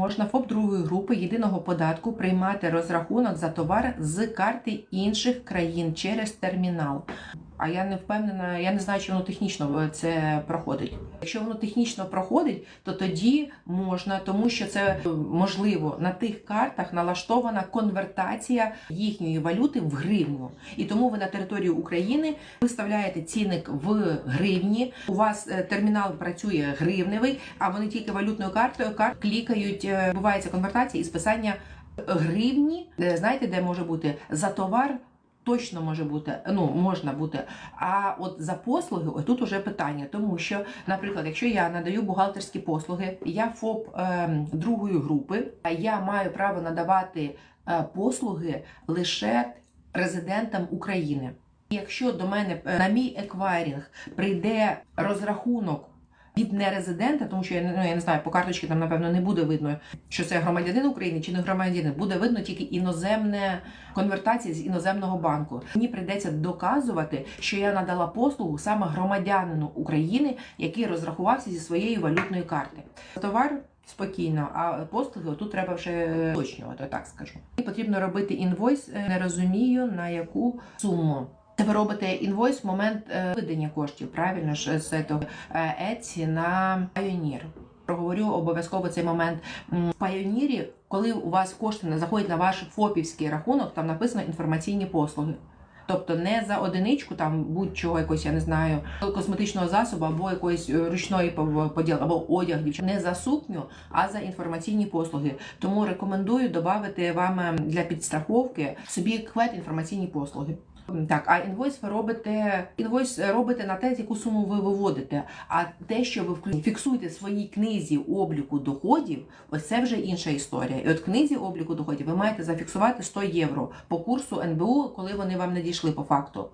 можна ФОП другої групи єдиного податку приймати розрахунок за товар з карти інших країн через термінал. А я не впевнена, я не знаю, чи воно технічно е, це проходить. Якщо воно технічно проходить, то тоді можна, тому що це е, можливо на тих картах налаштована конвертація їхньої валюти в гривню. І тому ви на території України виставляєте цінник в гривні. У вас е, термінал працює гривневий, а вони тільки валютною картою карт клікають. Відбувається конвертація і списання гривні. Знаєте, де може бути за товар? Точно може бути, ну можна бути. А от за послуги, тут уже питання, тому що, наприклад, якщо я надаю бухгалтерські послуги, я ФОП е, другої групи, я маю право надавати е, послуги лише резидентам України. Якщо до мене е, на мій еквайрінг прийде розрахунок від нерезидента, тому що я ну, я не знаю, по карточці там напевно не буде видно, що це громадянин України чи не громадянин. Буде видно тільки іноземне конвертація з іноземного банку. Мені прийдеться доказувати, що я надала послугу саме громадянину України, який розрахувався зі своєї валютної карти. Товар. Спокійно, а послуги тут треба вже точнювати, так скажу. І потрібно робити інвойс. е, Не розумію на яку суму. Це ви робите інвойс в момент е, видання коштів, правильно ж з того Etsy на Pioneer. Проговорю обов'язково цей момент. В Pioneer, коли у вас кошти заходять на ваш ФОПівський рахунок, там написано інформаційні послуги. Тобто не за одиничку, там будь-чого якось, я не знаю, косметичного засобу або якоїсь е, ручної поділки, або одяг дівчат. Не за сукню, а за інформаційні послуги. Тому рекомендую додати вам е, для підстраховки собі квет інформаційні послуги. Так, а інвойс ви робите інвойс робите на те, яку суму ви виводите. А те, що ви вклю- фіксуєте в своїй книзі обліку доходів, ось це вже інша історія. І от в книзі обліку доходів ви маєте зафіксувати 100 євро по курсу НБУ, коли вони вам надійшли по факту.